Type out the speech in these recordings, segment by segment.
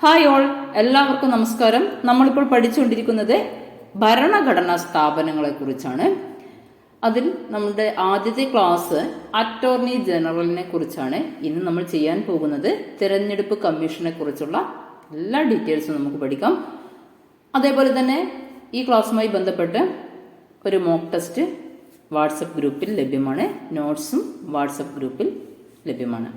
Hi all എല്ലാവർക്കും നമസ്കാരം. നമ്മളിപ്പോൾ പഠിച്ചുകൊണ്ടിരിക്കുന്നത് ഭരണഘടനാ സ്ഥാപനങ്ങളെ കുറിച്ചാണ് അതിൽ നമ്മുടെ ആദ്യത്തെ ക്ലാസ് അറ്റോർണി ജനറലിനെ കുറിച്ചാണ് ഇന്ന് നമ്മൾ ചെയ്യാൻ പോകുന്നത്. തിരഞ്ഞെടുപ്പ് കമ്മീഷനെ കുറിച്ചുള്ള എല്ലാ ഡീറ്റെയിൽസും നമുക്ക് പഠിക്കാം. അതേപോലെ തന്നെ ഈ ക്ലാസ്സുമായി ബന്ധപ്പെട്ട് ഒരു മോക്ക് ടെസ്റ്റ് വാട്സപ്പ് ഗ്രൂപ്പിൽ ലഭ്യമാണ്. നോട്ട്സും വാട്സപ്പ് ഗ്രൂപ്പിൽ ലഭ്യമാണ്.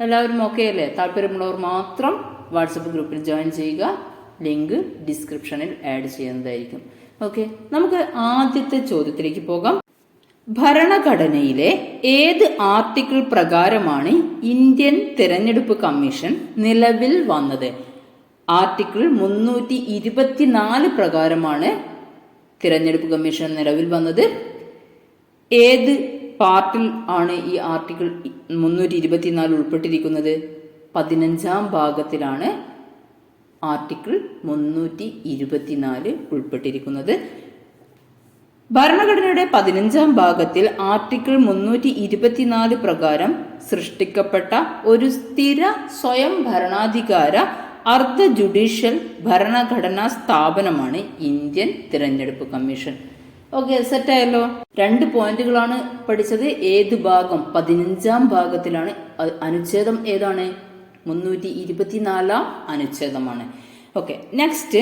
എല്ലാവരും ഓക്കെ അല്ലേ? താല്പര്യമുള്ളവർ മാത്രം വാട്സപ്പ് ഗ്രൂപ്പിൽ ജോയിൻ ചെയ്യുക. ലിങ്ക് ഡിസ്ക്രിപ്ഷനിൽ ആഡ് ചെയ്യുന്നതായിരിക്കും. ഓക്കെ നമുക്ക് ആദ്യത്തെ ചോദ്യത്തിലേക്ക് പോകാം. ഭരണഘടനയിലെ ഏത് ആർട്ടിക്കിൾ പ്രകാരമാണ് ഇന്ത്യൻ തിരഞ്ഞെടുപ്പ് കമ്മീഷൻ നിലവിൽ വന്നത്? ആർട്ടിക്കിൾ മുന്നൂറ്റി ഇരുപത്തിനാല് പ്രകാരമാണ് തിരഞ്ഞെടുപ്പ് കമ്മീഷൻ നിലവിൽ വന്നത്. ഏത് പാർട്ടിൽ ആണ് ഈ ആർട്ടിക്കിൾ മുന്നൂറ്റി ഇരുപത്തിനാല് ഉൾപ്പെട്ടിരിക്കുന്നത്? പതിനഞ്ചാം ഭാഗത്തിലാണ് ആർട്ടിക്കിൾ മുന്നൂറ്റി ഇരുപത്തിനാല് ഉൾപ്പെട്ടിരിക്കുന്നത്. ഭരണഘടനയുടെ പതിനഞ്ചാം ഭാഗത്തിൽ ആർട്ടിക്കിൾ മുന്നൂറ്റി ഇരുപത്തിനാല് പ്രകാരം സൃഷ്ടിക്കപ്പെട്ട ഒരു സ്ഥിര സ്വയം ഭരണാധികാര അർദ്ധ ജുഡീഷ്യൽ ഭരണഘടനാ സ്ഥാപനമാണ് ഇന്ത്യൻ തിരഞ്ഞെടുപ്പ് കമ്മീഷൻ. ഓക്കെ സെറ്റായല്ലോ. രണ്ട് പോയിന്റുകളാണ് പഠിച്ചത്. ഏത് ഭാഗം? പതിനഞ്ചാം ഭാഗത്തിലാണ്. അനുച്ഛേദം ഏതാണ്? മുന്നൂറ്റി ഇരുപത്തിനാലാം അനുച്ഛേദമാണ്. ഓക്കെ നെക്സ്റ്റ്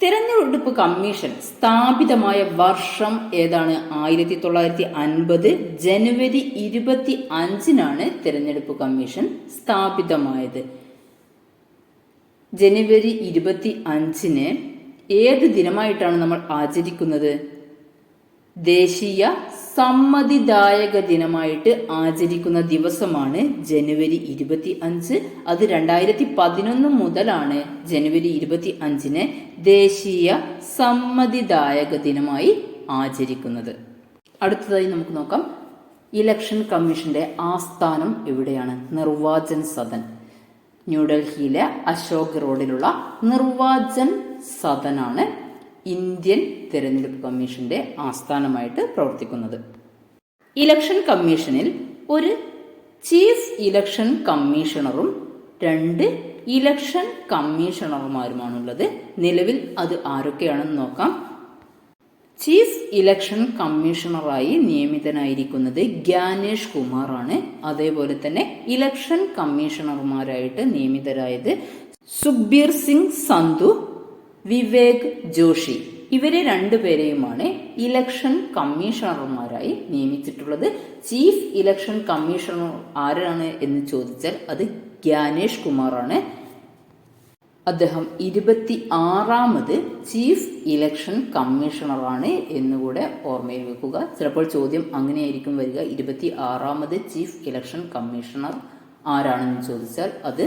തിരഞ്ഞെടുപ്പ് കമ്മീഷൻ സ്ഥാപിതമായ വർഷം ഏതാണ്? ആയിരത്തി തൊള്ളായിരത്തി അൻപത് ജനുവരി ഇരുപത്തി അഞ്ചിനാണ് തിരഞ്ഞെടുപ്പ് കമ്മീഷൻ സ്ഥാപിതമായത്. ജനുവരി ഇരുപത്തി അഞ്ചിന് ഏത് ദിനമായിട്ടാണ് നമ്മൾ ആചരിക്കുന്നത്? ദേശീയ സമ്മതിദായക ദിനമായിട്ട് ആചരിക്കുന്ന ദിവസമാണ് ജനുവരി ഇരുപത്തി അഞ്ച് അത് രണ്ടായിരത്തി പതിനൊന്ന് മുതലാണ് ജനുവരി ഇരുപത്തി അഞ്ചിന് ദേശീയ സമ്മതിദായക ദിനമായി ആചരിക്കുന്നത്. അടുത്തതായി നമുക്ക് നോക്കാം. ഇലക്ഷൻ കമ്മീഷന്റെ ആസ്ഥാനം എവിടെയാണ്? നിർവാചൻ സദൻ. ന്യൂഡൽഹിയിലെ അശോക് റോഡിലുള്ള നിർവാചൻ സദനാണ് ഇന്ത്യൻ തിരഞ്ഞെടുപ്പ് കമ്മീഷന്റെ ആസ്ഥാനമായിട്ട് പ്രവർത്തിക്കുന്നത്. ഇലക്ഷൻ കമ്മീഷനിൽ ഒരു ചീഫ് ഇലക്ഷൻ കമ്മീഷണറും രണ്ട് ഇലക്ഷൻ കമ്മീഷണർമാരുമാണുള്ളത്. നിലവിൽ അത് ആരൊക്കെയാണെന്ന് നോക്കാം. ചീഫ് ഇലക്ഷൻ കമ്മീഷണറായി നിയമിതനായിരിക്കുന്നത് ഗ്യാനേഷ് കുമാറാണ്. അതേപോലെ തന്നെ ഇലക്ഷൻ കമ്മീഷണർമാരായിട്ട് നിയമിതരായത് സുഖ്ബീർ സിംഗ് സന്ധു വിവേക് ജോഷി. ഇവരെ രണ്ടുപേരെയുമാണ് ഇലക്ഷൻ കമ്മീഷണർമാരായി നിയമിച്ചിട്ടുള്ളത്. ചീഫ് ഇലക്ഷൻ കമ്മീഷണർ ആരാണ് എന്ന് ചോദിച്ചാൽ അത് ഗ്യാനേഷ് കുമാറാണ്. അദ്ദേഹം ഇരുപത്തി ആറാമത് ചീഫ് ഇലക്ഷൻ കമ്മീഷണറാണ് എന്നുകൂടെ ഓർമ്മയിൽ വെക്കുക. ചിലപ്പോൾ ചോദ്യം അങ്ങനെയായിരിക്കും വരിക. ഇരുപത്തി ആറാമത് ചീഫ് ഇലക്ഷൻ കമ്മീഷണർ ആരാണെന്ന് ചോദിച്ചാൽ അത്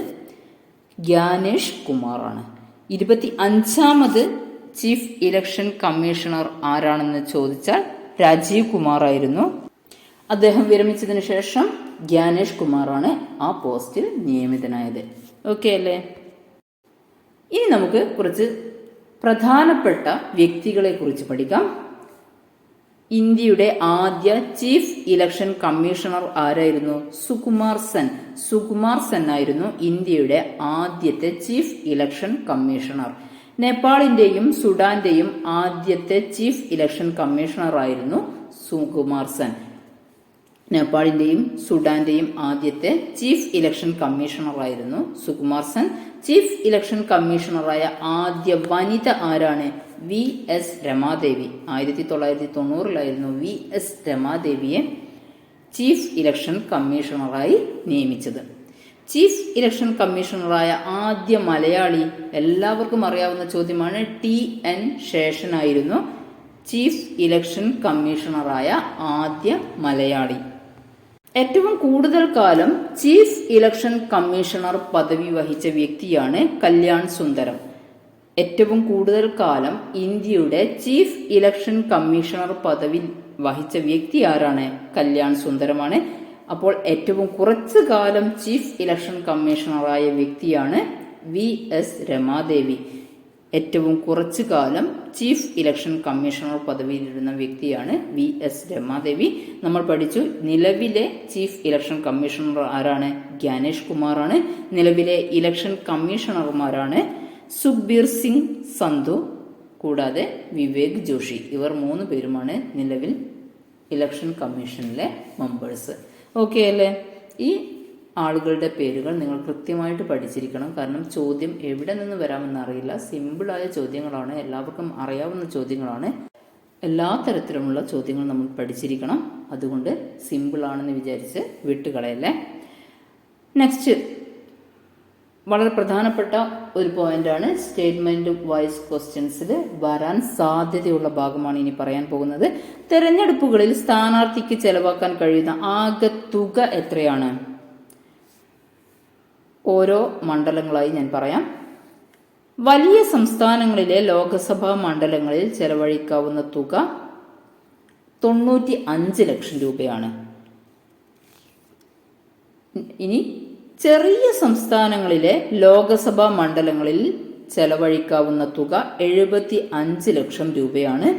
ഗ്യാനേഷ് കുമാറാണ്. ഇരുപത്തി അഞ്ചാമത് ചീഫ് ഇലക്ഷൻ കമ്മീഷണർ ആരാണെന്ന് ചോദിച്ചാൽ രാജീവ് കുമാർ ആയിരുന്നു. അദ്ദേഹം വിരമിച്ചതിന് ശേഷം ഗ്യാനേഷ് കുമാറാണ് ആ പോസ്റ്റിൽ നിയമിതനായത്. ഓക്കെ അല്ലേ? ഇനി നമുക്ക് കുറച്ച് പ്രധാനപ്പെട്ട വ്യക്തികളെ കുറിച്ച് പഠിക്കാം. ഇന്ത്യയുടെ ആദ്യ ചീഫ് ഇലക്ഷൻ കമ്മീഷണർ ആരായിരുന്നു? സുകുമാർ സെൻ. സുകുമാർ സെൻ ആയിരുന്നു ഇന്ത്യയുടെ ആദ്യത്തെ ചീഫ് ഇലക്ഷൻ കമ്മീഷണർ. നേപ്പാളിന്റെയും സുഡാന്റെയും ആദ്യത്തെ ചീഫ് ഇലക്ഷൻ കമ്മീഷണർ ആയിരുന്നു സുകുമാർ സെൻ. നേപ്പാളിന്റെയും സുഡാന്റെയും ആദ്യത്തെ ചീഫ് ഇലക്ഷൻ കമ്മീഷണറായിരുന്നു സുകുമാർ സെൻ. ചീഫ് ഇലക്ഷൻ കമ്മീഷണറായ ആദ്യ വനിത ആരാണ്? V S Ramadevi. ആയിരത്തി തൊള്ളായിരത്തി തൊണ്ണൂറിലായിരുന്നു വി എസ് രമാദേവിയെ ചീഫ് ഇലക്ഷൻ കമ്മീഷണറായി നിയമിച്ചത്. ചീഫ് ഇലക്ഷൻ കമ്മീഷണറായ ആദ്യ മലയാളി എല്ലാവർക്കും അറിയാവുന്ന ചോദ്യമാണ് ടി എൻ ശേഷനായിരുന്നു ചീഫ് ഇലക്ഷൻ കമ്മീഷണറായ ആദ്യ മലയാളി. ഏറ്റവും കൂടുതൽ കാലം ചീഫ് ഇലക്ഷൻ കമ്മീഷണർ പദവി വഹിച്ച വ്യക്തിയാണ് കല്യാൺ സുന്ദരം. ഏറ്റവും കൂടുതൽ കാലം ഇന്ത്യയുടെ ചീഫ് ഇലക്ഷൻ കമ്മീഷണർ പദവി വഹിച്ച വ്യക്തി ആരാണ്? കല്യാൺ സുന്ദരമാണ്. അപ്പോൾ ഏറ്റവും കുറച്ച് കാലം ചീഫ് ഇലക്ഷൻ കമ്മീഷണറായ വ്യക്തിയാണ് വി എസ് രമാദേവി. ഏറ്റവും കുറച്ചു കാലം ചീഫ് ഇലക്ഷൻ കമ്മീഷണർ പദവിയിലിരുന്ന വ്യക്തിയാണ് വി എസ് രമാദേവി. നമ്മൾ പഠിച്ചു നിലവിലെ ചീഫ് ഇലക്ഷൻ കമ്മീഷണർ ആരാണ്? ജ്ഞാനേഷ് കുമാറാണ്. നിലവിലെ ഇലക്ഷൻ കമ്മീഷണർമാരാണ് സുഖ്ബീർ സിംഗ് സന്ധു കൂടാതെ വിവേക് ജോഷി. ഇവർ മൂന്ന് പേരുമാണ് നിലവിൽ ഇലക്ഷൻ കമ്മീഷനിലെ മെമ്പേഴ്സ്. ഓക്കെ അല്ലേ? ഈ ആളുകളുടെ പേരുകൾ നിങ്ങൾ കൃത്യമായിട്ട് പഠിച്ചിരിക്കണം. കാരണം ചോദ്യം എവിടെ നിന്ന് വരാമെന്ന് അറിയില്ല. സിമ്പിളായ ചോദ്യങ്ങളാണ്. എല്ലാവർക്കും അറിയാവുന്ന ചോദ്യങ്ങളാണ്. എല്ലാ തരത്തിലുമുള്ള ചോദ്യങ്ങൾ നമ്മൾ പഠിച്ചിരിക്കണം. അതുകൊണ്ട് സിമ്പിളാണെന്ന് വിചാരിച്ച് വിട്ടുകളയല്ലേ? നെക്സ്റ്റ് വളരെ പ്രധാനപ്പെട്ട ഒരു പോയിന്റാണ് സ്റ്റേറ്റ്മെന്റ് വൈസ് ക്വസ്റ്റ്യൻസിൽ വരാൻ സാധ്യതയുള്ള ഭാഗമാണ് ഇനി പറയാൻ പോകുന്നത്. തെരഞ്ഞെടുപ്പുകളിൽ സ്ഥാനാർത്ഥിക്ക് ചെലവാക്കാൻ കഴിയുന്ന ആകെ തുക എത്രയാണ്? ഓരോ മണ്ഡലങ്ങളായി ഞാൻ പറയാം. വലിയ സംസ്ഥാനങ്ങളിലെ ലോക്സഭാ മണ്ഡലങ്ങളിൽ ചെലവഴിക്കാവുന്ന തുക തൊണ്ണൂറ്റി അഞ്ച് ലക്ഷം രൂപയാണ്. ഇനി ചെറിയ സംസ്ഥാനങ്ങളിലെ ലോകസഭാ മണ്ഡലങ്ങളിൽ ചെലവഴിക്കാവുന്ന തുക എഴുപത്തി അഞ്ച് ലക്ഷം രൂപയാണ്.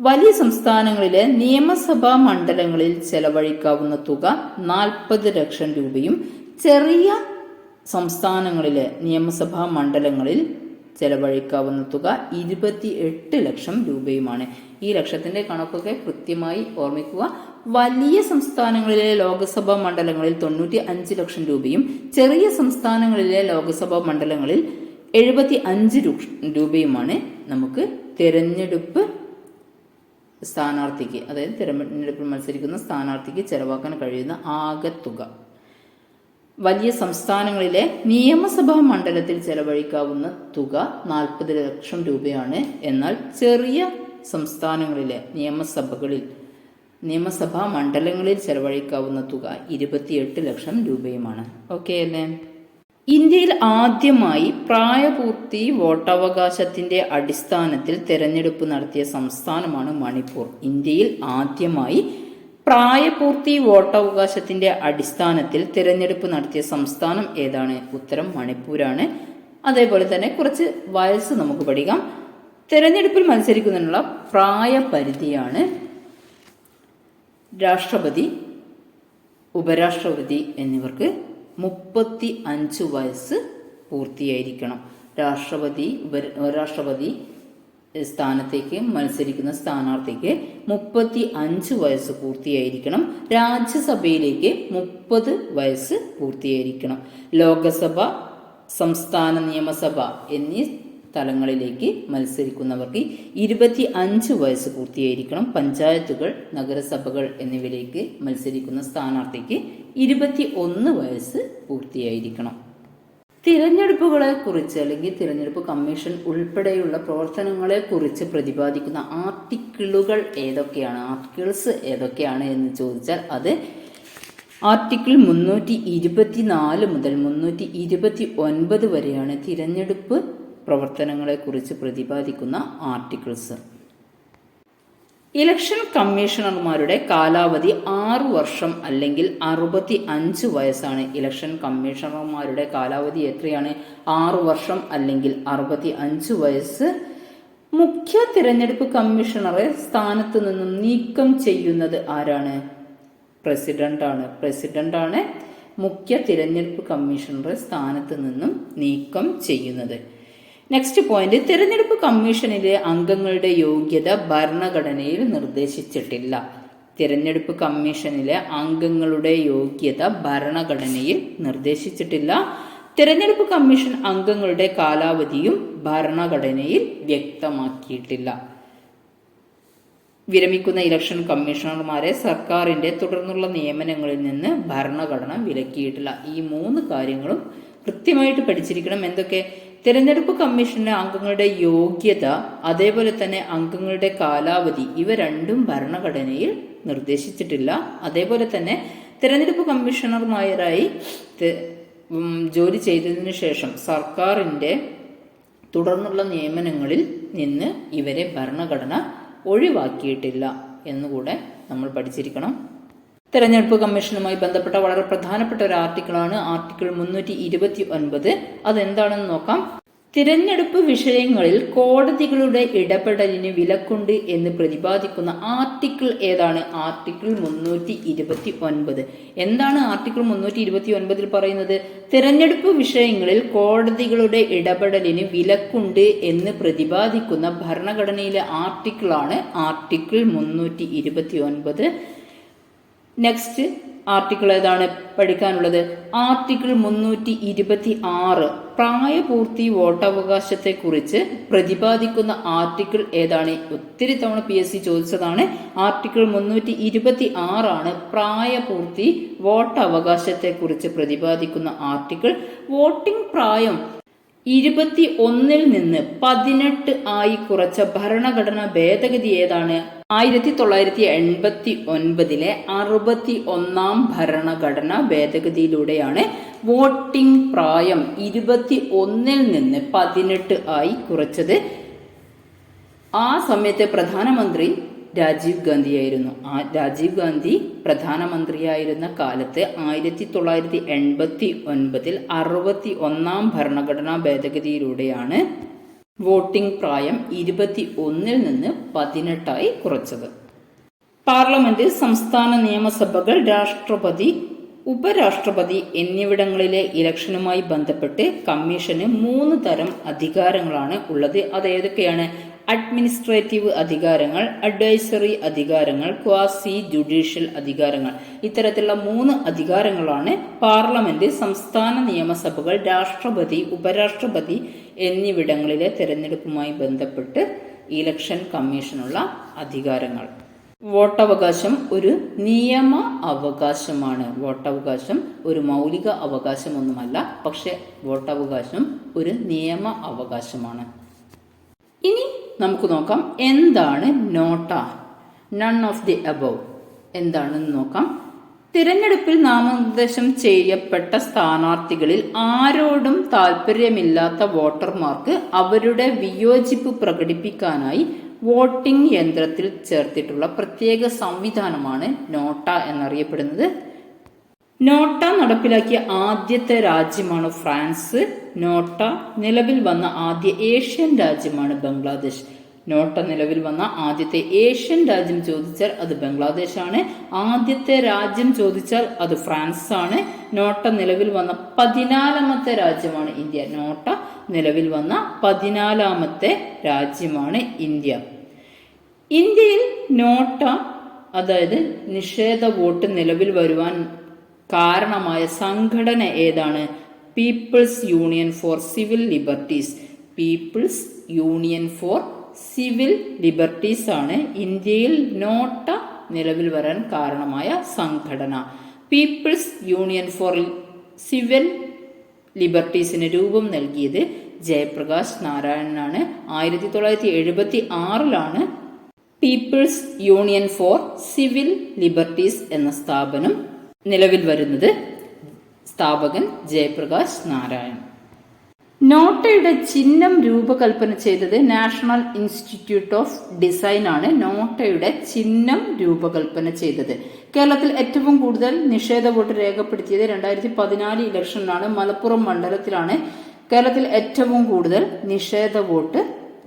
വലിയ സംസ്ഥാനങ്ങളിലെ നിയമസഭാ മണ്ഡലങ്ങളിൽ ചെലവഴിക്കാവുന്ന തുക നാൽപ്പത് ലക്ഷം രൂപയും ചെറിയ സംസ്ഥാനങ്ങളിലെ നിയമസഭാ മണ്ഡലങ്ങളിൽ ചെലവഴിക്കാവുന്ന തുക ഇരുപത്തി എട്ട് ലക്ഷം രൂപയുമാണ്. ഈ ലക്ഷത്തിന്റെ കണക്കൊക്കെ കൃത്യമായി ഓർമ്മിക്കുക. വലിയ സംസ്ഥാനങ്ങളിലെ ലോകസഭാ മണ്ഡലങ്ങളിൽ തൊണ്ണൂറ്റി അഞ്ച് ലക്ഷം രൂപയും ചെറിയ സംസ്ഥാനങ്ങളിലെ ലോകസഭാ മണ്ഡലങ്ങളിൽ എഴുപത്തി അഞ്ച് രൂപയുമാണ് നമുക്ക് തിരഞ്ഞെടുപ്പ് സ്ഥാനാർത്ഥിക്ക് അതായത് തിരഞ്ഞെടുപ്പിൽ മത്സരിക്കുന്ന സ്ഥാനാർത്ഥിക്ക് ചെലവാക്കാൻ കഴിയുന്ന ആകെ തുക. വലിയ സംസ്ഥാനങ്ങളിലെ നിയമസഭാ മണ്ഡലത്തിൽ ചെലവഴിക്കാവുന്ന തുക നാൽപ്പത് ലക്ഷം രൂപയാണ്. എന്നാൽ ചെറിയ സംസ്ഥാനങ്ങളിലെ നിയമസഭകളിൽ നിയമസഭാ മണ്ഡലങ്ങളിൽ ചെലവഴിക്കാവുന്ന തുക ഇരുപത്തിയെട്ട് ലക്ഷം രൂപയുമാണ്. ഓക്കെ അല്ലേ? ഇന്ത്യയിൽ ആദ്യമായി പ്രായപൂർത്തി വോട്ടവകാശത്തിന്റെ അടിസ്ഥാനത്തിൽ തെരഞ്ഞെടുപ്പ് നടത്തിയ സംസ്ഥാനമാണ് മണിപ്പൂർ. ഇന്ത്യയിൽ ആദ്യമായി പ്രായപൂർത്തി വോട്ടവകാശത്തിന്റെ അടിസ്ഥാനത്തിൽ തിരഞ്ഞെടുപ്പ് നടത്തിയ സംസ്ഥാനം ഏതാണ്? ഉത്തരം മണിപ്പൂരാണ്. അതേപോലെ തന്നെ കുറച്ച് വയസ്സ് നമുക്ക് പഠിക്കാം. തിരഞ്ഞെടുപ്പിൽ മത്സരിക്കുന്നതിനുള്ള പ്രായപരിധിയാണ് രാഷ്ട്രപതി ഉപരാഷ്ട്രപതി എന്നിവർക്ക് മുപ്പത്തി അഞ്ച് വയസ്സ് പൂർത്തിയായിരിക്കണം. രാഷ്ട്രപതി ഉപരാഷ്ട്രപതി സ്ഥാനത്തേക്ക് മത്സരിക്കുന്ന സ്ഥാനാർത്ഥിക്ക് മുപ്പത്തി അഞ്ച് വയസ്സ് പൂർത്തിയായിരിക്കണം. രാജ്യസഭയിലേക്ക് മുപ്പത് വയസ്സ് പൂർത്തിയായിരിക്കണം. ലോകസഭ സംസ്ഥാന നിയമസഭ എന്നീ തലങ്ങളിലേക്ക് മത്സരിക്കുന്നവർക്ക് ഇരുപത്തി അഞ്ച് വയസ്സ് പൂർത്തിയായിരിക്കണം പഞ്ചായത്തുകൾ നഗരസഭകൾ എന്നിവയിലേക്ക് മത്സരിക്കുന്ന സ്ഥാനാർത്ഥിക്ക് ഇരുപത്തി ഒന്ന് വയസ്സ് പൂർത്തിയായിരിക്കണം. തിരഞ്ഞെടുപ്പുകളെ കുറിച്ച് അല്ലെങ്കിൽ തിരഞ്ഞെടുപ്പ് കമ്മീഷൻ ഉൾപ്പെടെയുള്ള പ്രവർത്തനങ്ങളെ കുറിച്ച് പ്രതിപാദിക്കുന്ന ആർട്ടിക്കിളുകൾ ഏതൊക്കെയാണ് ആർട്ടിക്കിൾസ് ഏതൊക്കെയാണ് എന്ന് ചോദിച്ചാൽ അത് ആർട്ടിക്കിൾ മുന്നൂറ്റി ഇരുപത്തിനാല് മുതൽ മുന്നൂറ്റി ഇരുപത്തി ഒൻപത് വരെയാണ് തിരഞ്ഞെടുപ്പ് പ്രവർത്തനങ്ങളെ കുറിച്ച് പ്രതിപാദിക്കുന്ന ആർട്ടിക്കിൾസ് ഇലക്ഷൻ കമ്മീഷണർമാരുടെ കാലാവധി ആറു വർഷം അല്ലെങ്കിൽ അറുപത്തി അഞ്ച് വയസ്സാണ്. ഇലക്ഷൻ കമ്മീഷണർമാരുടെ കാലാവധി എത്രയാണ്? ആറു വർഷം അല്ലെങ്കിൽ അറുപത്തി അഞ്ച് വയസ്സ്. മുഖ്യ തിരഞ്ഞെടുപ്പ് കമ്മീഷണറെ സ്ഥാനത്ത് നിന്നും നീക്കം ചെയ്യുന്നത് ആരാണ്? പ്രസിഡന്റാണ് പ്രസിഡന്റാണ് മുഖ്യ തിരഞ്ഞെടുപ്പ് കമ്മീഷണറെ സ്ഥാനത്ത് നിന്നും നീക്കം ചെയ്യുന്നത്. നെക്സ്റ്റ് പോയിന്റ് തിരഞ്ഞെടുപ്പ് കമ്മീഷനിലെ അംഗങ്ങളുടെ യോഗ്യത ഭരണഘടനയിൽ നിർദ്ദേശിച്ചിട്ടില്ല. തിരഞ്ഞെടുപ്പ് കമ്മീഷനിലെ അംഗങ്ങളുടെ യോഗ്യത ഭരണഘടനയിൽ നിർദ്ദേശിച്ചിട്ടില്ല. തിരഞ്ഞെടുപ്പ് കമ്മീഷൻ അംഗങ്ങളുടെ കാലാവധിയും ഭരണഘടനയിൽ വ്യക്തമാക്കിയിട്ടില്ല. വിരമിക്കുന്ന ഇലക്ഷൻ കമ്മീഷണർമാരെ സർക്കാരിന്റെ തുടർന്നുള്ള നിയമനങ്ങളിൽ നിന്ന് ഭരണഘടന വിലക്കിയിട്ടില്ല. ഈ മൂന്ന് കാര്യങ്ങളും കൃത്യമായിട്ട് പഠിച്ചിരിക്കണം. എന്തൊക്കെ? തിരഞ്ഞെടുപ്പ് കമ്മീഷന് അംഗങ്ങളുടെ യോഗ്യത അതേപോലെ തന്നെ അംഗങ്ങളുടെ കാലാവധി ഇവ രണ്ടും ഭരണഘടനയിൽ നിർദ്ദേശിച്ചിട്ടില്ല. അതേപോലെ തന്നെ തിരഞ്ഞെടുപ്പ് കമ്മീഷണർമാരായി ജോലി ചെയ്തതിനു ശേഷം സർക്കാരിന്റെ തുടർന്നുള്ള നിയമനങ്ങളിൽ നിന്ന് ഇവരെ ഭരണഘടന ഒഴിവാക്കിയിട്ടില്ല എന്നുകൂടെ നമ്മൾ പഠിച്ചിരിക്കണം. തെരഞ്ഞെടുപ്പ് കമ്മീഷനുമായി ബന്ധപ്പെട്ട വളരെ പ്രധാനപ്പെട്ട ഒരു ആർട്ടിക്കിളാണ് ആർട്ടിക്കിൾ മുന്നൂറ്റി ഇരുപത്തി ഒൻപത് അതെന്താണെന്ന് നോക്കാം. തിരഞ്ഞെടുപ്പ് വിഷയങ്ങളിൽ കോടതികളുടെ ഇടപെടലിന് വിലക്കുണ്ട് എന്ന് പ്രതിപാദിക്കുന്ന ആർട്ടിക്കിൾ ഏതാണ്? ആർട്ടിക്കിൾ മുന്നൂറ്റി ഇരുപത്തി ഒൻപത് എന്താണ് ആർട്ടിക്കിൾ മുന്നൂറ്റി ഇരുപത്തി ഒൻപതിൽ പറയുന്നത്? തിരഞ്ഞെടുപ്പ് വിഷയങ്ങളിൽ കോടതികളുടെ ഇടപെടലിന് വിലക്കുണ്ട് എന്ന് പ്രതിപാദിക്കുന്ന ഭരണഘടനയിലെ ആർട്ടിക്കിളാണ് ആർട്ടിക്കിൾ മുന്നൂറ്റി ഇരുപത്തി ഒൻപത് നെക്സ്റ്റ് ആർട്ടിക്കിൾ ഏതാണ് പഠിക്കാനുള്ളത്? ആർട്ടിക്കിൾ മുന്നൂറ്റി ഇരുപത്തി ആറ് പ്രായപൂർത്തി വോട്ടവകാശത്തെക്കുറിച്ച് പ്രതിപാദിക്കുന്ന ആർട്ടിക്കിൾ ഏതാണ്? ഒത്തിരി തവണ പി എസ് സി ചോദിച്ചതാണ്. ആർട്ടിക്കിൾ മുന്നൂറ്റി ഇരുപത്തി ആറാണ് പ്രായപൂർത്തി വോട്ടവകാശത്തെക്കുറിച്ച് പ്രതിപാദിക്കുന്ന ആർട്ടിക്കിൾ വോട്ടിംഗ് പ്രായം ഇരുപത്തി ഒന്നിൽ നിന്ന് പതിനെട്ട് ആയി കുറച്ച ഭരണഘടനാ ഭേദഗതി ഏതാണ്? ആയിരത്തി തൊള്ളായിരത്തി എൺപത്തി ഒൻപതിലെ അറുപത്തി ഒന്നാം ഭരണഘടനാ ഭേദഗതിയിലൂടെയാണ് വോട്ടിംഗ് പ്രായം ഇരുപത്തി ഒന്നിൽ നിന്ന് പതിനെട്ട് ആയി കുറച്ചത്. ആ സമയത്തെ പ്രധാനമന്ത്രി രാജീവ് ഗാന്ധിയായിരുന്നു. ആ രാജീവ് ഗാന്ധി പ്രധാനമന്ത്രിയായിരുന്ന കാലത്ത് ആയിരത്തി തൊള്ളായിരത്തി എൺപത്തി ഒൻപതിൽ അറുപത്തി ഒന്നാം ഭരണഘടനാ ഭേദഗതിയിലൂടെയാണ് വോട്ടിംഗ് പ്രായം ഇരുപത്തി ഒന്നിൽ നിന്ന് പതിനെട്ടായി കുറച്ചത്. പാർലമെന്റ് സംസ്ഥാന നിയമസഭകൾ രാഷ്ട്രപതി ഉപരാഷ്ട്രപതി എന്നിവിടങ്ങളിലെ ഇലക്ഷനുമായി ബന്ധപ്പെട്ട് കമ്മീഷന് മൂന്ന് തരം അധികാരങ്ങളാണ് ഉള്ളത്. അത് ഏതൊക്കെയാണ്? അഡ്മിനിസ്ട്രേറ്റീവ് അധികാരങ്ങൾ അഡ്വൈസറി അധികാരങ്ങൾ ക്വാസി ജുഡീഷ്യൽ അധികാരങ്ങൾ. ഇത്തരത്തിലുള്ള മൂന്ന് അധികാരങ്ങളാണ് പാർലമെന്റ് സംസ്ഥാന നിയമസഭകൾ രാഷ്ട്രപതി ഉപരാഷ്ട്രപതി എന്നിവിടങ്ങളിലെ തെരഞ്ഞെടുപ്പുമായി ബന്ധപ്പെട്ട് ഇലക്ഷൻ കമ്മീഷനുള്ള അധികാരങ്ങൾ. വോട്ടവകാശം ഒരു നിയമ അവകാശമാണ്. വോട്ടവകാശം ഒരു മൗലിക അവകാശമൊന്നുമല്ല പക്ഷെ വോട്ടവകാശം ഒരു നിയമ അവകാശമാണ്. ഇനി നമുക്ക് നോക്കാം. എന്താണ് NOTA? None of the above എന്താണെന്ന് നോക്കാം. തിരഞ്ഞെടുപ്പിൽ നാമനിർദ്ദേശം ചെയ്യപ്പെട്ട സ്ഥാനാർത്ഥികളിൽ ആരോടും താല്പര്യമില്ലാത്ത വോട്ടർമാർക്ക് അവരുടെ വിയോജിപ്പ് പ്രകടിപ്പിക്കാനായി വോട്ടിംഗ് യന്ത്രത്തിൽ ചേർത്തിട്ടുള്ള പ്രത്യേക സംവിധാനമാണ് നോട്ട എന്നറിയപ്പെടുന്നത്. നോട്ട നടപ്പിലാക്കിയ ആദ്യത്തെ രാജ്യമാണ് ഫ്രാൻസ്. നോട്ട നിലവിൽ വന്ന ആദ്യ ഏഷ്യൻ രാജ്യമാണ് ബംഗ്ലാദേശ്. നോട്ട നിലവിൽ വന്ന ആദ്യത്തെ ഏഷ്യൻ രാജ്യം ചോദിച്ചാൽ അത് ബംഗ്ലാദേശാണ്. ആദ്യത്തെ രാജ്യം ചോദിച്ചാൽ അത് ഫ്രാൻസ് ആണ് നോട്ട നിലവിൽ വന്ന പതിനാലാമത്തെ രാജ്യമാണ് ഇന്ത്യ. നോട്ട നിലവിൽ വന്ന പതിനാലാമത്തെ രാജ്യമാണ് ഇന്ത്യ. ഇന്ത്യയിൽ നോട്ട അതായത് നിഷേധ വോട്ട് നിലവിൽ വരുവാൻ കാരണമായ സംഘടന ഏതാണ്? People's union for civil liberties people's union for civil liberties ആണ് ഇന്ത്യയിൽ നോട്ട നിലവിൽ വരാൻ കാരണമായ സംഘടന. പീപ്പിൾസ് യൂണിയൻ ഫോർ സിവിൽ ലിബർട്ടീസിന് രൂപം നൽകിയത് ജയപ്രകാശ് നാരായണനാണ് ആയിരത്തി തൊള്ളായിരത്തി എഴുപത്തി ആറിലാണ് people's union for civil liberties എന്ന സ്ഥാപനം നിലവിൽ വരുന്നത് സ്ഥാപകൻ ജയപ്രകാശ് നാരായൺ. നോട്ടയുടെ ചിഹ്നം രൂപകൽപ്പന ചെയ്തത് നാഷണൽ ഇൻസ്റ്റിറ്റ്യൂട്ട് ഓഫ് ഡിസൈൻ ആണ്. നോട്ടയുടെ ചിഹ്നം രൂപകൽപ്പന ചെയ്തത്. കേരളത്തിൽ ഏറ്റവും കൂടുതൽ നിഷേധ വോട്ട് രേഖപ്പെടുത്തിയത് രണ്ടായിരത്തി പതിനാല് ഇലക്ഷനിലാണ് മലപ്പുറം മണ്ഡലത്തിലാണ് കേരളത്തിൽ ഏറ്റവും കൂടുതൽ നിഷേധ വോട്ട്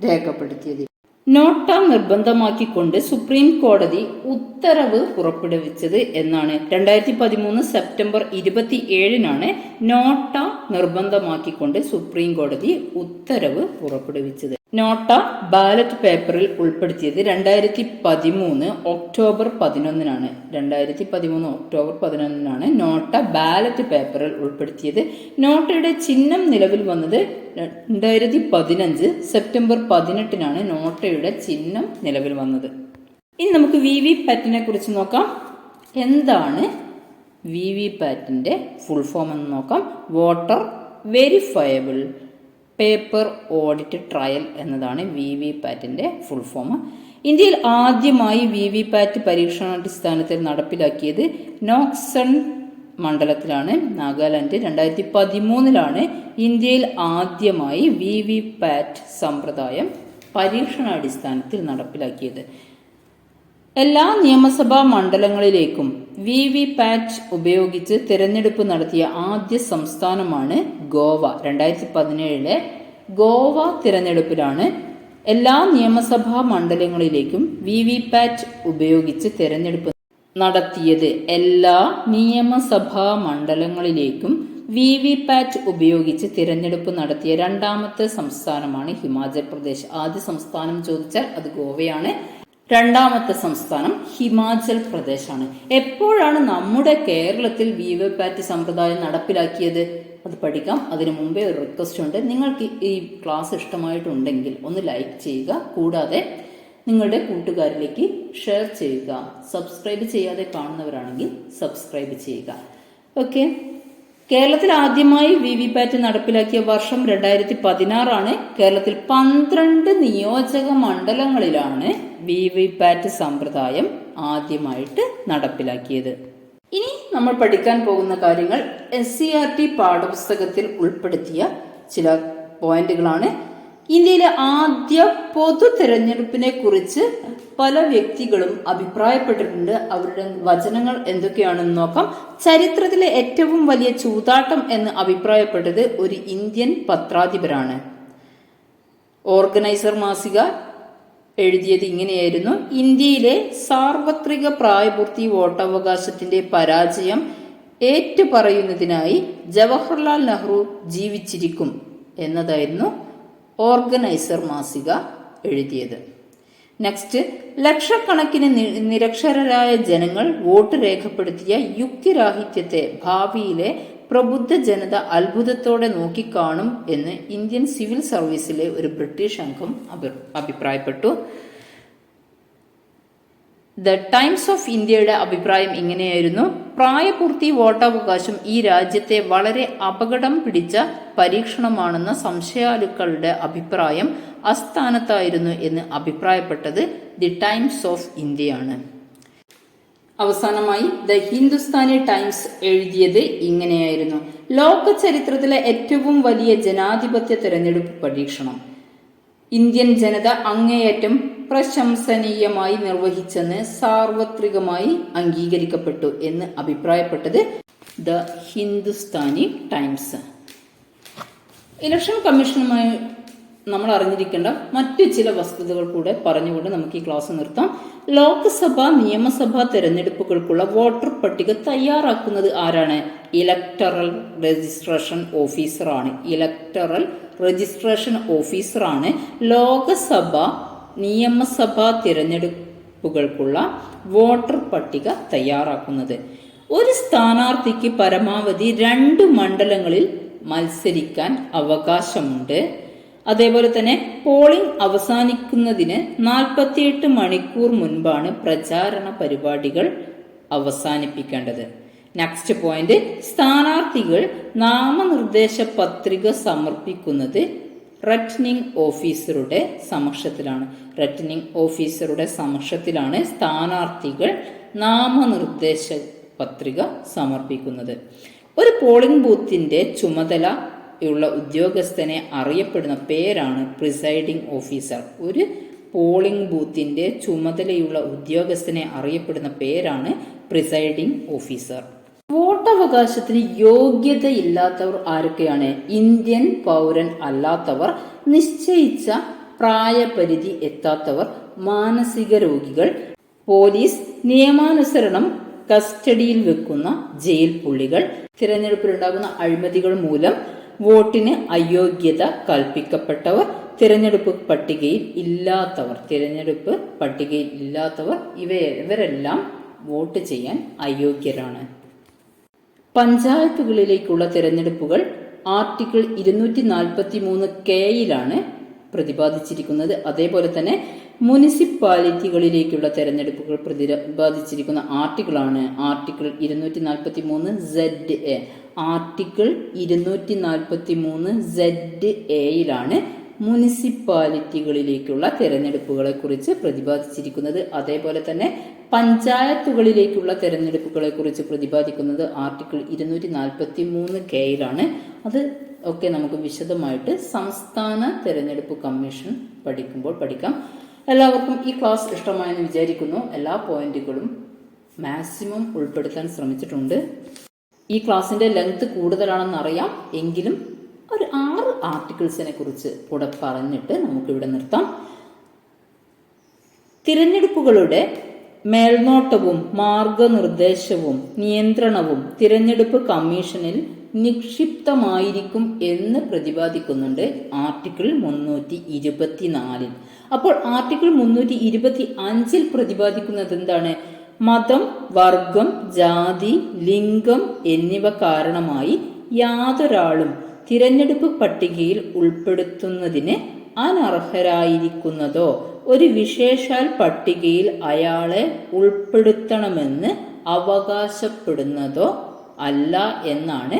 രേഖപ്പെടുത്തിയത്. നോട്ട നിർബന്ധമാക്കിക്കൊണ്ട് സുപ്രീം കോടതി ഉത്തരവ് പുറപ്പെടുവിച്ചത് എന്നാണ്. രണ്ടായിരത്തി പതിമൂന്ന് സെപ്റ്റംബർ ഇരുപത്തി ഏഴിനാണ് നോട്ട നിർബന്ധമാക്കിക്കൊണ്ട് സുപ്രീം കോടതി ഉത്തരവ് പുറപ്പെടുവിച്ചത്. നോട്ട ബാലറ്റ് പേപ്പറിൽ ഉൾപ്പെടുത്തിയത് രണ്ടായിരത്തി പതിമൂന്ന് ഒക്ടോബർ പതിനൊന്നിനാണ്. രണ്ടായിരത്തി പതിമൂന്ന് ഒക്ടോബർ പതിനൊന്നിനാണ് നോട്ട ബാലറ്റ് പേപ്പറിൽ ഉൾപ്പെടുത്തിയത്. നോട്ടയുടെ ചിഹ്നം നിലവിൽ വന്നത് രണ്ടായിരത്തി പതിനഞ്ച് സെപ്റ്റംബർ പതിനെട്ടിനാണ് നോട്ടയുടെ ചിഹ്നം നിലവിൽ വന്നത്. ഇനി നമുക്ക് വി വി പാറ്റിനെ കുറിച്ച് നോക്കാം. എന്താണ് വി വി പാറ്റിന്റെ ഫുൾ ഫോം എന്ന് നോക്കാം. Voter verifiable. Paper audit trail എന്നതാണ് വി വി പാറ്റിന്റെ ഫുൾ ഫോം. ഇന്ത്യയിൽ ആദ്യമായി വി വി പാറ്റ് പരീക്ഷണാടിസ്ഥാനത്തിൽ നടപ്പിലാക്കിയത് നോക്സൺ മണ്ഡലത്തിലാണ്. നാഗാലാൻഡ് രണ്ടായിരത്തി പതിമൂന്നിലാണ് ഇന്ത്യയിൽ ആദ്യമായി വി വി പാറ്റ് സമ്പ്രദായം പരീക്ഷണാടിസ്ഥാനത്തിൽ നടപ്പിലാക്കിയത്. എല്ലാ നിയമസഭാ മണ്ഡലങ്ങളിലേക്കും വി വി പാറ്റ് ഉപയോഗിച്ച് തിരഞ്ഞെടുപ്പ് നടത്തിയ ആദ്യ സംസ്ഥാനമാണ് ഗോവ. രണ്ടായിരത്തി പതിനേഴിലെ ഗോവ തിരഞ്ഞെടുപ്പിലാണ് എല്ലാ നിയമസഭാ മണ്ഡലങ്ങളിലേക്കും വി വി പാറ്റ് ഉപയോഗിച്ച് തിരഞ്ഞെടുപ്പ് നടത്തിയത്. എല്ലാ നിയമസഭാ മണ്ഡലങ്ങളിലേക്കും വി വി പാറ്റ് ഉപയോഗിച്ച് തിരഞ്ഞെടുപ്പ് നടത്തിയ രണ്ടാമത്തെ സംസ്ഥാനമാണ് ഹിമാചൽ പ്രദേശ്. ആദ്യ സംസ്ഥാനം ചോദിച്ചാൽ അത് ഗോവയാണ്. രണ്ടാമത്തെ സംസ്ഥാനം ഹിമാചൽ പ്രദേശാണ്. എപ്പോഴാണ് നമ്മുടെ കേരളത്തിൽ വി വി പാറ്റ് സമ്പ്രദായം നടപ്പിലാക്കിയത്? അത് പഠിക്കാം. അതിനു മുമ്പേ ഒരു റിക്വസ്റ്റ് ഉണ്ട്. നിങ്ങൾക്ക് ഈ ക്ലാസ് ഇഷ്ടമായിട്ടുണ്ടെങ്കിൽ ഒന്ന് ലൈക്ക് ചെയ്യുക. കൂടാതെ നിങ്ങളുടെ കൂട്ടുകാരിലേക്ക് ഷെയർ ചെയ്യുക. സബ്സ്ക്രൈബ് ചെയ്യാതെ കാണുന്നവരാണെങ്കിൽ സബ്സ്ക്രൈബ് ചെയ്യുക. ഓക്കെ കേരളത്തിൽ ആദ്യമായി വി വി പാറ്റ് നടപ്പിലാക്കിയ വർഷം രണ്ടായിരത്തി പതിനാറാണ് കേരളത്തിൽ പന്ത്രണ്ട് നിയോജക മണ്ഡലങ്ങളിലാണ് വി വി പാറ്റ് സമ്പ്രദായം ആദ്യമായിട്ട് നടപ്പിലാക്കിയത്. ഇനി നമ്മൾ പഠിക്കാൻ പോകുന്ന കാര്യങ്ങൾ എസ് സി ആർ ടി പാഠപുസ്തകത്തിൽ ഉൾപ്പെടുത്തിയ ചില പോയിന്റുകളാണ്. ഇന്ത്യയിലെ ആദ്യ പൊതു തെരഞ്ഞെടുപ്പിനെ കുറിച്ച് പല വ്യക്തികളും അഭിപ്രായപ്പെട്ടിട്ടുണ്ട്. അവരുടെ വചനങ്ങൾ എന്തൊക്കെയാണെന്ന് നോക്കാം. ചരിത്രത്തിലെ ഏറ്റവും വലിയ ചൂതാട്ടം എന്ന് അഭിപ്രായപ്പെട്ടത് ഒരു ഇന്ത്യൻ പത്രാധിപരാണ്. ഓർഗനൈസർ മാസിക എഴുതിയത് ഇങ്ങനെയായിരുന്നു. ഇന്ത്യയിലെ സാർവത്രിക പ്രായപൂർത്തി വോട്ടവകാശത്തിന്റെ പരാജയം ഏറ്റുപറയുന്നതിനായി ജവഹർലാൽ നെഹ്റു ജീവിച്ചിരിക്കും എന്നതായിരുന്നു ഓർഗനൈസർ മാസിക എഴുതിയത്. നെക്സ്റ്റ് ലക്ഷക്കണക്കിന് നിരക്ഷരരായ ജനങ്ങൾ വോട്ട് രേഖപ്പെടുത്തിയ യുക്തിരാഹിത്യത്തെ ഭാവിയിലെ പ്രബുദ്ധ ജനത അത്ഭുതത്തോടെ നോക്കിക്കാണും എന്ന് ഇന്ത്യൻ സിവിൽ സർവീസിലെ ഒരു ബ്രിട്ടീഷ് അംഗം അഭിപ്രായപ്പെട്ടു. ദ ടൈംസ് ഓഫ് ഇന്ത്യയുടെ അഭിപ്രായം ഇങ്ങനെയായിരുന്നു. പ്രായപൂർത്തി വോട്ടവകാശം ഈ രാജ്യത്തെ വളരെ അപകടം പിടിച്ച പരീക്ഷണമാണെന്ന സംശയാലുക്കളുടെ അഭിപ്രായം അസ്ഥാനത്തായിരുന്നു എന്ന് അഭിപ്രായപ്പെട്ടത് ദി ടൈംസ് ഓഫ് ഇന്ത്യയാണ് അവസാനമായി ദ ഹിന്ദുസ്ഥാനി ടൈംസ് എഴുതിയത് ഇങ്ങനെയായിരുന്നു. ലോക ചരിത്രത്തിലെ ഏറ്റവും വലിയ ജനാധിപത്യ തെരഞ്ഞെടുപ്പ് പരീക്ഷണം. ഇന്ത്യൻ ജനത അങ്ങേയറ്റം പ്രശംസനീയമായി നിർവഹിച്ചെന്ന് സാർവത്രികമായി അംഗീകരിക്കപ്പെട്ടു എന്ന് അഭിപ്രായപ്പെട്ടത് ദ ഹിന്ദുസ്ഥാനി ടൈംസ്. ഇലക്ഷൻ കമ്മീഷനുമായി നമ്മൾ അറിഞ്ഞിരിക്കേണ്ട മറ്റു ചില വസ്തുതകൾ കൂടെ പറഞ്ഞുകൊണ്ട് നമുക്ക് ഈ ക്ലാസ് നിർത്താം. ലോക്സഭ നിയമസഭാ തെരഞ്ഞെടുപ്പുകൾക്കുള്ള വോട്ടർ പട്ടിക തയ്യാറാക്കുന്നത് ആരാണ്? ഇലക്ടറൽ രജിസ്ട്രേഷൻ ഓഫീസറാണ്. ഇലക്ടറൽ രജിസ്ട്രേഷൻ ഓഫീസറാണ് ലോകസഭ നിയമസഭാ തിരഞ്ഞെടുപ്പുകൾക്കുള്ള വോട്ടർ പട്ടിക തയ്യാറാക്കുന്നത്. ഒരു സ്ഥാനാർത്ഥിക്ക് പരമാവധി രണ്ട് മണ്ഡലങ്ങളിൽ മത്സരിക്കാൻ അവകാശമുണ്ട്. അതേപോലെ തന്നെ പോളിംഗ് അവസാനിക്കുന്നതിന് നാൽപ്പത്തിയെട്ട് മണിക്കൂർ മുൻപാണ് പ്രചാരണ പരിപാടികൾ അവസാനിപ്പിക്കേണ്ടത്. നെക്സ്റ്റ് പോയിന്റ് സ്ഥാനാർത്ഥികൾ നാമനിർദ്ദേശ പത്രിക സമർപ്പിക്കുന്നത് റെറ്റനിങ് ഓഫീസറുടെ സമക്ഷത്തിലാണ്. റെറ്റനിങ് ഓഫീസറുടെ സമക്ഷത്തിലാണ് സ്ഥാനാർത്ഥികൾ നാമനിർദ്ദേശ പത്രിക സമർപ്പിക്കുന്നത്. ഒരു പോളിംഗ് ബൂത്തിന്റെ ചുമതല ഉള്ള ഉദ്യോഗസ്ഥനെ അറിയപ്പെടുന്ന പേരാണ് പ്രിസൈഡിംഗ് ഓഫീസർ ഒരു പോളിംഗ് ബൂത്തിന്റെ ചുമതലയുള്ള ഉദ്യോഗസ്ഥനെ അറിയപ്പെടുന്ന പേരാണ് പ്രിസൈഡിംഗ് ഓഫീസർ വോട്ടവകാശത്തിന് യോഗ്യതയില്ലാത്തവർ ആരൊക്കെയാണ്? ഇന്ത്യൻ പൗരൻ അല്ലാത്തവർ നിശ്ചയിച്ച പ്രായപരിധി എത്താത്തവർ മാനസിക രോഗികൾ പോലീസ് നിയമാനുസരണം കസ്റ്റഡിയിൽ വെക്കുന്ന ജയിൽ പുള്ളികൾ തിരഞ്ഞെടുപ്പിലുണ്ടാകുന്ന അഴിമതികൾ മൂലം വോട്ടിന് അയോഗ്യത കൽപ്പിക്കപ്പെട്ടവർ തിരഞ്ഞെടുപ്പ് പട്ടികയിൽ ഇല്ലാത്തവർ തിരഞ്ഞെടുപ്പ് പട്ടികയിൽ ഇല്ലാത്തവർ ഇവ ഇവരെല്ലാം വോട്ട് ചെയ്യാൻ അയോഗ്യരാണ്. പഞ്ചായത്തുകളിലേക്കുള്ള തെരഞ്ഞെടുപ്പുകൾ ആർട്ടിക്കിൾ ഇരുന്നൂറ്റി നാൽപ്പത്തി മൂന്ന് കെയിലാണ് പ്രതിപാദിച്ചിരിക്കുന്നത്. അതേപോലെ തന്നെ മുനിസിപ്പാലിറ്റികളിലേക്കുള്ള തെരഞ്ഞെടുപ്പുകൾ പ്രതിപാദിച്ചിരിക്കുന്ന ആർട്ടിക്കിളാണ് ആർട്ടിക്കിൾ ഇരുന്നൂറ്റി നാൽപ്പത്തി മൂന്ന് സെഡ് എ. ആർട്ടിക്കിൾ ഇരുന്നൂറ്റി നാൽപ്പത്തി മൂന്ന് സെഡ് എയിലാണ് മുനിസിപ്പാലിറ്റികളിലേക്കുള്ള തെരഞ്ഞെടുപ്പുകളെ കുറിച്ച് പ്രതിപാദിച്ചിരിക്കുന്നത് അതേപോലെ തന്നെ പഞ്ചായത്തുകളിലേക്കുള്ള തെരഞ്ഞെടുപ്പുകളെ കുറിച്ച് പ്രതിപാദിക്കുന്നത് ആർട്ടിക്കിൾ ഇരുന്നൂറ്റി നാൽപ്പത്തി മൂന്ന് കെയിലാണ് അത് ഒക്കെ നമുക്ക് വിശദമായിട്ട് സംസ്ഥാന തെരഞ്ഞെടുപ്പ് കമ്മീഷൻ പഠിക്കുമ്പോൾ പഠിക്കാം. എല്ലാവർക്കും ഈ ക്ലാസ് ഇഷ്ടമായെന്ന് വിചാരിക്കുന്നു. എല്ലാ പോയിന്റുകളും മാക്സിമം ഉൾപ്പെടുത്താൻ ശ്രമിച്ചിട്ടുണ്ട്. ഈ ക്ലാസ്സിന്റെ ലെങ്ത് കൂടുതലാണെന്ന് അറിയാം. എങ്കിലും ഒരു ആറ് ആർട്ടിക്കിൾസിനെ കുറിച്ച് കൂടെ പറഞ്ഞിട്ട് നമുക്കിവിടെ നിർത്താം. തിരഞ്ഞെടുപ്പുകളുടെ മേൽനോട്ടവും മാർഗനിർദ്ദേശവും നിയന്ത്രണവും തിരഞ്ഞെടുപ്പ് കമ്മീഷനിൽ നിക്ഷിപ്തമായിരിക്കും എന്ന് പ്രതിപാദിക്കുന്നുണ്ട് ആർട്ടിക്കിൾ മുന്നൂറ്റി ഇരുപത്തിനാലിൽ അപ്പോൾ ആർട്ടിക്കിൾ മുന്നൂറ്റി ഇരുപത്തി അഞ്ചിൽ പ്രതിപാദിക്കുന്നത് എന്താണ്? മതം വർഗം ജാതി ലിംഗം എന്നിവ കാരണമായി യാതൊരാളും തിരഞ്ഞെടുപ്പ് പട്ടികയിൽ ഉൾപ്പെടുത്തുന്നതിന് അനർഹരായിരിക്കുന്നതോ ഒരു വിശേഷാൽ പട്ടികയിൽ അയാളെ ഉൾപ്പെടുത്തണമെന്ന് അവകാശപ്പെടുന്നതോ അല്ല എന്നാണ്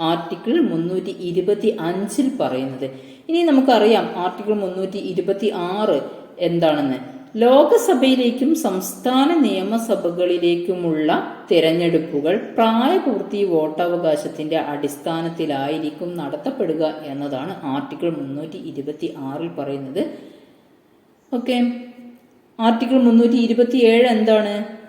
ആർട്ടിക്കിൾ മുന്നൂറ്റി ഇരുപത്തി അഞ്ചിൽ പറയുന്നത്. ഇനി നമുക്കറിയാം ആർട്ടിക്കിൾ മുന്നൂറ്റി ഇരുപത്തി ആറ് എന്താണെന്ന്. ലോകസഭയിലേക്കും സംസ്ഥാന നിയമസഭകളിലേക്കുമുള്ള തിരഞ്ഞെടുപ്പുകൾ പ്രായപൂർത്തി വോട്ടവകാശത്തിന്റെ അടിസ്ഥാനത്തിലായിരിക്കും നടത്തപ്പെടുക എന്നതാണ് ആർട്ടിക്കിൾ മുന്നൂറ്റി ഇരുപത്തി ആറിൽ പറയുന്നത്. ഓക്കെ. ആർട്ടിക്കിൾ മുന്നൂറ്റി ഇരുപത്തി ഏഴ് എന്താണ്?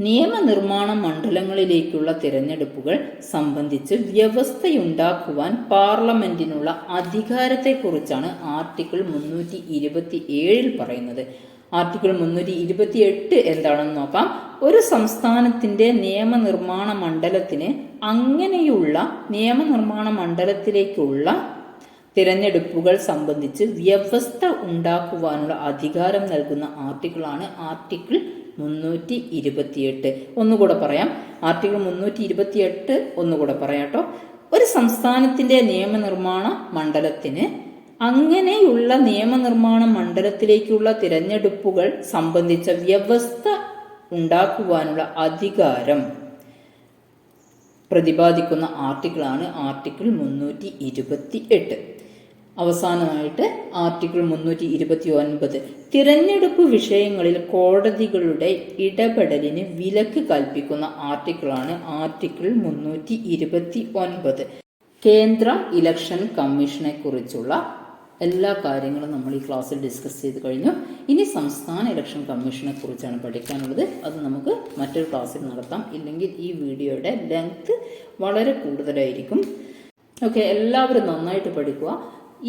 നിയമനിർമ്മാണ മണ്ഡലങ്ങളിലേക്കുള്ള തിരഞ്ഞെടുപ്പുകൾ സംബന്ധിച്ച് വ്യവസ്ഥയുണ്ടാക്കുവാൻ പാർലമെന്റിനുള്ള അധികാരത്തെക്കുറിച്ചാണ് ആർട്ടിക്കിൾ മുന്നൂറ്റി ഇരുപത്തി ഏഴിൽ പറയുന്നത്. ആർട്ടിക്കിൾ മുന്നൂറ്റി ഇരുപത്തി എട്ട് എന്താണെന്ന് നോക്കാം. ഒരു സംസ്ഥാനത്തിന്റെ നിയമനിർമ്മാണ മണ്ഡലത്തിന് അങ്ങനെയുള്ള നിയമനിർമ്മാണ മണ്ഡലത്തിലേക്കുള്ള തിരഞ്ഞെടുപ്പുകൾ സംബന്ധിച്ച് വ്യവസ്ഥ ഉണ്ടാക്കുവാനുള്ള അധികാരം നൽകുന്ന ആർട്ടിക്കിളാണ് ആർട്ടിക്കിൾ മുന്നൂറ്റി ഇരുപത്തിയെട്ട്. ഒന്നുകൂടെ പറയാം. ആർട്ടിക്കിൾ മുന്നൂറ്റി ഇരുപത്തിയെട്ട് ഒന്നുകൂടെ പറയാം കേട്ടോ. ഒരു സംസ്ഥാനത്തിന്റെ നിയമനിർമ്മാണ മണ്ഡലത്തിന് അങ്ങനെയുള്ള നിയമനിർമ്മാണ മണ്ഡലത്തിലേക്കുള്ള തിരഞ്ഞെടുപ്പുകൾ സംബന്ധിച്ച വ്യവസ്ഥ ഉണ്ടാക്കുവാനുള്ള അധികാരം പ്രതിപാദിക്കുന്ന ആർട്ടിക്കിളാണ് ആർട്ടിക്കിൾ മുന്നൂറ്റി ഇരുപത്തി എട്ട് അവസാനമായിട്ട് ആർട്ടിക്കിൾ മുന്നൂറ്റി ഇരുപത്തി ഒൻപത് തിരഞ്ഞെടുപ്പ് വിഷയങ്ങളിൽ കോടതികളുടെ ഇടപെടലിന് വിലക്ക് കൽപ്പിക്കുന്ന ആർട്ടിക്കിളാണ് ആർട്ടിക്കിൾ മുന്നൂറ്റി ഇരുപത്തി ഒൻപത് കേന്ദ്ര ഇലക്ഷൻ കമ്മീഷനെ കുറിച്ചുള്ള എല്ലാ കാര്യങ്ങളും നമ്മൾ ഈ ക്ലാസ്സിൽ ഡിസ്കസ് ചെയ്ത് കഴിഞ്ഞു. ഇനി സംസ്ഥാന ഇലക്ഷൻ കമ്മീഷനെ കുറിച്ചാണ് പഠിക്കാനുള്ളത്. അത് നമുക്ക് മറ്റൊരു ക്ലാസ്സിൽ നടത്താം. ഇല്ലെങ്കിൽ ഈ വീഡിയോയുടെ ലെങ്ത് വളരെ കൂടുതലായിരിക്കും. ഓക്കെ എല്ലാവരും നന്നായിട്ട് പഠിക്കുക.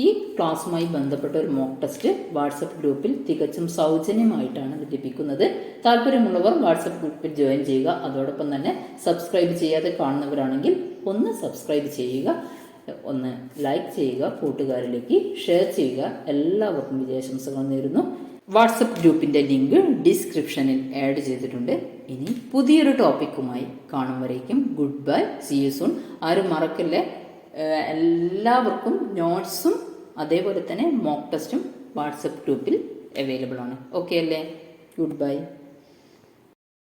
ഈ ക്ലാസ്സുമായി ബന്ധപ്പെട്ട ഒരു മോക്ക് ടെസ്റ്റ് വാട്സപ്പ് ഗ്രൂപ്പിൽ തികച്ചും സൗജന്യമായിട്ടാണ് ലഭിക്കുന്നത്. താല്പര്യമുള്ളവർ വാട്സപ്പ് ഗ്രൂപ്പിൽ ജോയിൻ ചെയ്യുക. അതോടൊപ്പം തന്നെ സബ്സ്ക്രൈബ് ചെയ്യാതെ കാണുന്നവരാണെങ്കിൽ ഒന്ന് സബ്സ്ക്രൈബ് ചെയ്യുക. ഒന്ന് ലൈക്ക് ചെയ്യുക കൂട്ടുകാരിലേക്ക് ഷെയർ ചെയ്യുക. എല്ലാവർക്കും വിജയാശംസകൾ നേരുന്നു. വാട്സപ്പ് ഗ്രൂപ്പിന്റെ ലിങ്ക് ഡിസ്ക്രിപ്ഷനിൽ ആഡ് ചെയ്തിട്ടുണ്ട്. ഇനി പുതിയൊരു ടോപ്പിക്കുമായി കാണും വരേക്കും. Good bye see you soon ആരും മറക്കല്ലേ? എല്ലാവർക്കും നോട്ട്സും അതേപോലെ തന്നെ മോക്ക് ടെസ്റ്റും വാട്സപ്പ് ഗ്രൂപ്പിൽ അവൈലബിൾ ആണ്. ഓക്കെ അല്ലേ? Good bye